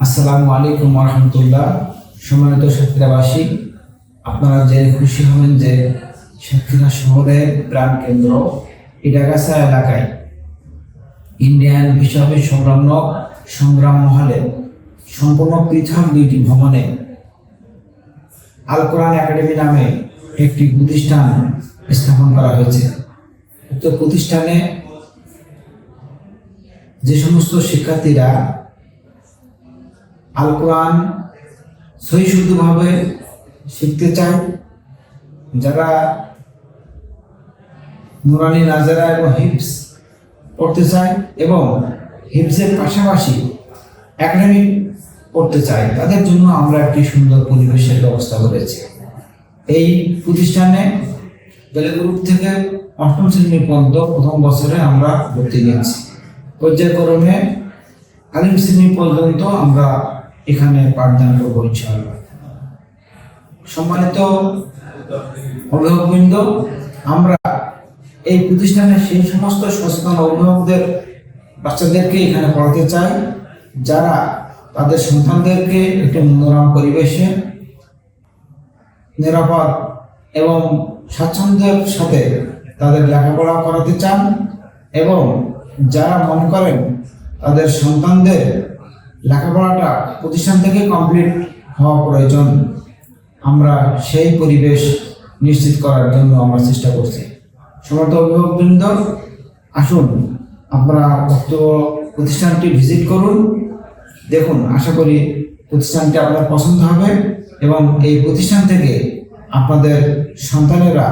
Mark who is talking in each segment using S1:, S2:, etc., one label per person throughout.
S1: আসসালামু আলাইকুম রহমতুল্লাহ সম্মানিত সাতক্ষীরাবাসী আপনারা যে খুশি হবেন যে সাতক্ষীরা শহরের প্রাণ কেন্দ্র ইডাগাছা এলাকায় ইন্ডিয়ান হিসাবে সংলগ্ন সংগ্রাম মহলে সম্পূর্ণ পৃথক দুইটি ভবনে আল কোরআন একাডেমি নামে একটি প্রতিষ্ঠান স্থাপন করা হয়েছে। উক্ত প্রতিষ্ঠানে যে সমস্ত শিক্ষার্থীরা আল কোরআন সহিশুদ্ধভাবে শিখতে চায়। যারা নুরানি নাজারা এবং হিপস পড়তে চায় এবং হিপসের পাশাপাশি একাডেমিক পড়তে চায়, তাদের জন্য আমরা একটি সুন্দর পরিবেশের ব্যবস্থা করেছি। এই প্রতিষ্ঠানে গ্রুপ থেকে অষ্টম শ্রেণি পর্যন্ত প্রথম বছরে আমরা ভর্তি নিয়েছি পর্যায়ক্রমে আলিম শ্রেণি পর্যন্ত আমরা এখানে পাঠদান করব ইনশাআল্লাহ। সম্মানিত অভিভাবকবৃন্দ, আমরা এই প্রতিষ্ঠানে সেই সমস্ত সচেতন অভিভাবকদের, বাচ্চাদেরকে এখানে পড়াতে চাই, যারা তাদের সন্তানদেরকে একটি মনোরম পরিবেশে নিরাপদ এবং স্বাচ্ছন্দ্যের সাথে তাদের লেখাপড়া করাতে চান এবং যারা মনে করেন তাদের সন্তানদের লেখাপড়াটা প্রতিষ্ঠান থেকে কমপ্লিট হওয়া প্রয়োজন। আমরা সেই পরিবেশ নিশ্চিত করার জন্য আমরা চেষ্টা করছি। সমর্থ অভিভাবকবৃন্দ, আসুন আপনারা উক্ত প্রতিষ্ঠানটি ভিজিট করুন। দেখুন, আশা করি প্রতিষ্ঠানটি আপনার পছন্দ হবে এবং এই প্রতিষ্ঠান থেকে আপনাদের সন্তানেরা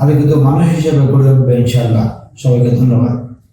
S1: আলোকিত মানুষ হিসেবে গড়ে উঠবে ইনশাআল্লাহ। সবাইকে ধন্যবাদ।